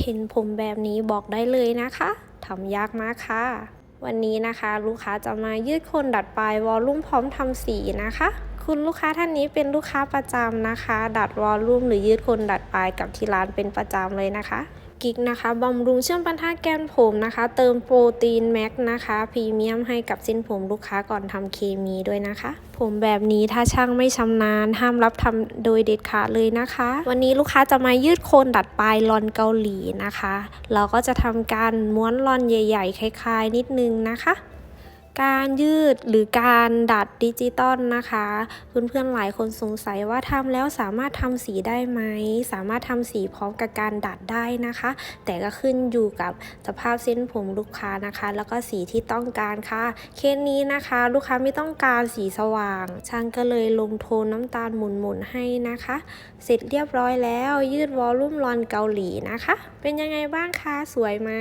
เห็นผมแบบนี้บอกได้เลยนะคะทำยากมากค่ะ วันนี้นะคะลูกค้าจะมายืดคนดัดปลายวอลลุ่มพร้อมทำสีนะคะ คุณลูกค้าท่านนี้เป็นลูกค้าประจำนะคะ ดัดวอลลุ่มหรือยืดคนดัดปลายกับที่ร้านเป็นประจำเลยนะคะ กิกนะคะบำรุงเชื่อมปัญหาแกนผมนะคะ เติมโปรตีนแม็กนะคะพรีเมียมให้กับเส้นผมลูกค้าก่อนทำเคมีด้วยนะคะ ผมแบบนี้ถ้าช่างไม่ชำนาญ ห้ามรับทำโดยเด็ดขาดเลยนะคะ วันนี้ลูกค้าจะมายืดโคนดัดปลายลอนเกาหลีนะคะ เราก็จะทำการม้วนลอนใหญ่ ๆ คล้าย ๆ นิดนึงนะคะ การยืดหรือการดัดดิจิตอลนะคะ เพื่อนๆหลายคนสงสัยว่าทำแล้วสามารถทำสีได้ไหม สามารถทำสีพร้อมกับการดัดได้นะคะ แต่ก็ขึ้นอยู่กับสภาพเส้นผมลูกค้านะคะ แล้วก็สีที่ต้องการค่ะ เคสนี้นะคะ ลูกค้าไม่ต้องการสีสว่าง ช่างก็เลยลงโทนน้ำตาลหมุนๆให้นะคะ เสร็จเรียบร้อยแล้วยืดวอลลุ่มลอนเกาหลีนะคะ เป็นยังไงบ้างคะสวยไหม